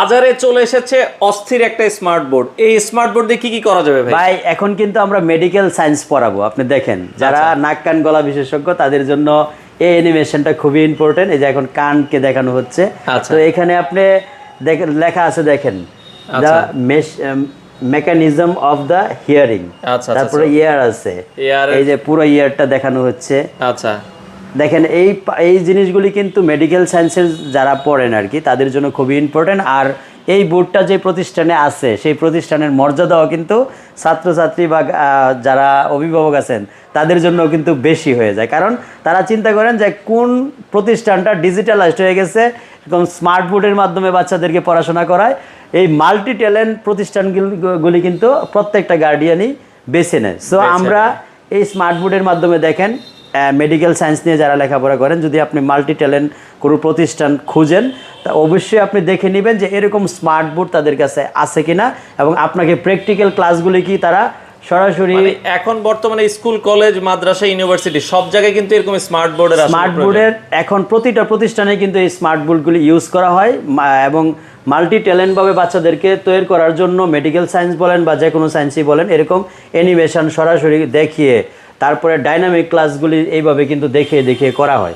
বাজারে চলে এসেছে অস্থির একটা স্মার্ট বোর্ড এই স্মার্ট বোর্ড দিয়ে কি কি করা যাবে ভাই? ভাই এখন কিন্তু আমরা মেডিকেল সায়েন্স পড়াবো। আপনি দেখেন যারা আচ্ছা। নাক কান গলা বিশেষজ্ঞ তাদের জন্য এই অ্যানিমেশনটা খুবই ইম্পর্টেন্ট এই যে এখন কানকে দেখানো হচ্ছে। আচ্ছা। তো এখানে আপনি দেখেন লেখা আছে দেখেন দ্য আচ্ছা। মেকানিজম অফ দ্য হিয়ারিং আচ্ছা, তারপরে ইয়ার আছে। এই যে পুরো ইয়ারটা দেখানো হচ্ছে। আচ্ছা। দেখেন এই এই জিনিসগুলি কিন্তু মেডিকেল সায়েন্সের যারা পড়েন আর কি তাদের জন্য খুবই ইম্পর্টেন্ট আর এই বোর্ডটা যে প্রতিষ্ঠানে আছে সেই প্রতিষ্ঠানের মর্যাদাও কিন্তু ছাত্রছাত্রী বা যারা অভিভাবক আছেন তাদের জন্য কিন্তু বেশি হয়ে যায়। কারণ তারা চিন্তা করেন যে কোন প্রতিষ্ঠানটা ডিজিটালাইজড হয়ে গেছে এরকম স্মার্ট বোর্ডের মাধ্যমে বাচ্চাদেরকে পড়াশোনা করায়। এই মাল্টি ট্যালেন্ট প্রতিষ্ঠানগুলি কিন্তু প্রত্যেকটা গার্ডিয়ানই বেছে নেয়। সো আমরা এই স্মার্ট বোর্ডের মাধ্যমে দেখেন মেডিকেল সায়েন্স নিয়ে যারা লেখাপড়া করেন যদি আপনি মাল্টি ট্যালেন্ট কোনো প্রতিষ্ঠান খুঁজেন তা অবশ্যই আপনি দেখে নেবেন যে এরকম স্মার্ট বোর্ড তাদের কাছে আছে কিনা এবং আপনাকে প্র্যাকটিক্যাল ক্লাসগুলি কি তারা সরাসরি মানে এখন বর্তমানে স্কুল কলেজ মাদ্রাসা ইউনিভার্সিটি সব জায়গায় কিন্তু এরকম স্মার্ট বোর্ডের স্মার্ট বোর্ডের এখন প্রতিটা প্রতিষ্ঠানে কিন্তু এই স্মার্ট বোর্ডগুলি ইউজ করা হয় এবং মাল্টি ট্যালেন্টভাবে বাচ্চাদেরকে তৈরি করার জন্য মেডিকেল সায়েন্স বলেন বা যে কোনো সায়েন্সই বলেন এরকম অ্যানিমেশন সরাসরি দেখিয়ে তারপরে ডাইনামিক ক্লাসগুলি এইভাবে কিন্তু দেখে দেখিয়ে করা হয়।